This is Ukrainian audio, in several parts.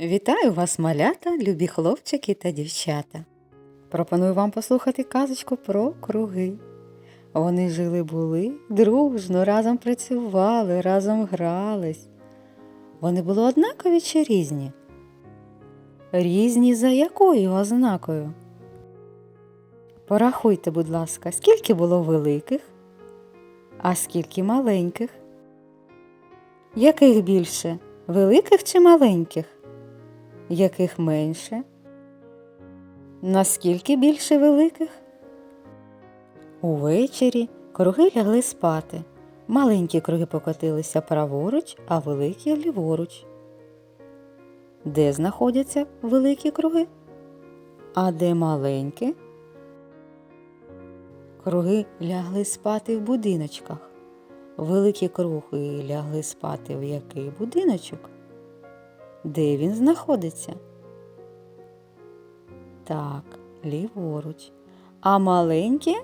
Вітаю вас, малята, любі хлопчики та дівчата. Пропоную вам послухати казочку про круги. Вони жили були, дружно, разом працювали, разом грались. Вони були однакові чи різні? Різні за якою ознакою? Порахуйте, будь ласка, скільки було великих, а скільки маленьких? Яких більше? Великих чи маленьких? Яких менше? Наскільки більше великих? Увечері круги лягли спати. Маленькі круги покотилися праворуч, а великі ліворуч. Де знаходяться великі круги? А де маленькі? Круги лягли спати в будиночках. Великі круги лягли спати в який будиночок? Де він знаходиться? Так, ліворуч. А маленькі?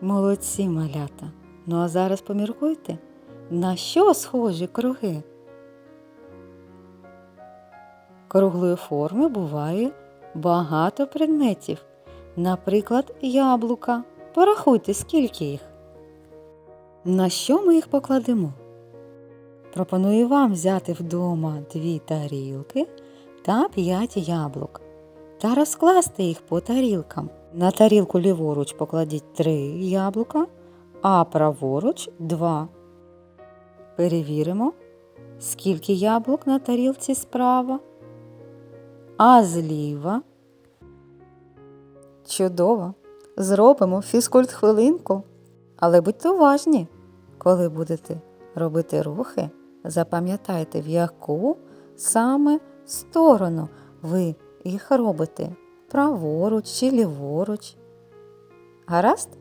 Молодці малята. Ну а зараз поміркуйте, на що схожі круги? Круглої форми буває багато предметів. Наприклад, яблука. Порахуйте, скільки їх. На що ми їх покладемо? Пропоную вам взяти вдома дві тарілки та п'ять яблук та розкласти їх по тарілкам. На тарілку ліворуч покладіть три яблука, а праворуч два. Перевіримо, скільки яблук на тарілці справа, а зліва. Чудово! Зробимо фізкульт хвилинку, але будьте уважні, коли будете робити рухи, запам'ятайте, в яку саме сторону ви їх робите праворуч чи ліворуч. Гаразд?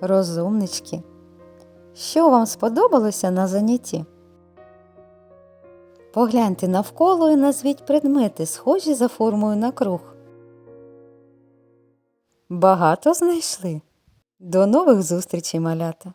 Розумнички. Що вам сподобалося на занятті? Погляньте навколо і назвіть предмети, схожі за формою на круг. Багато знайшли. До нових зустрічей, малята!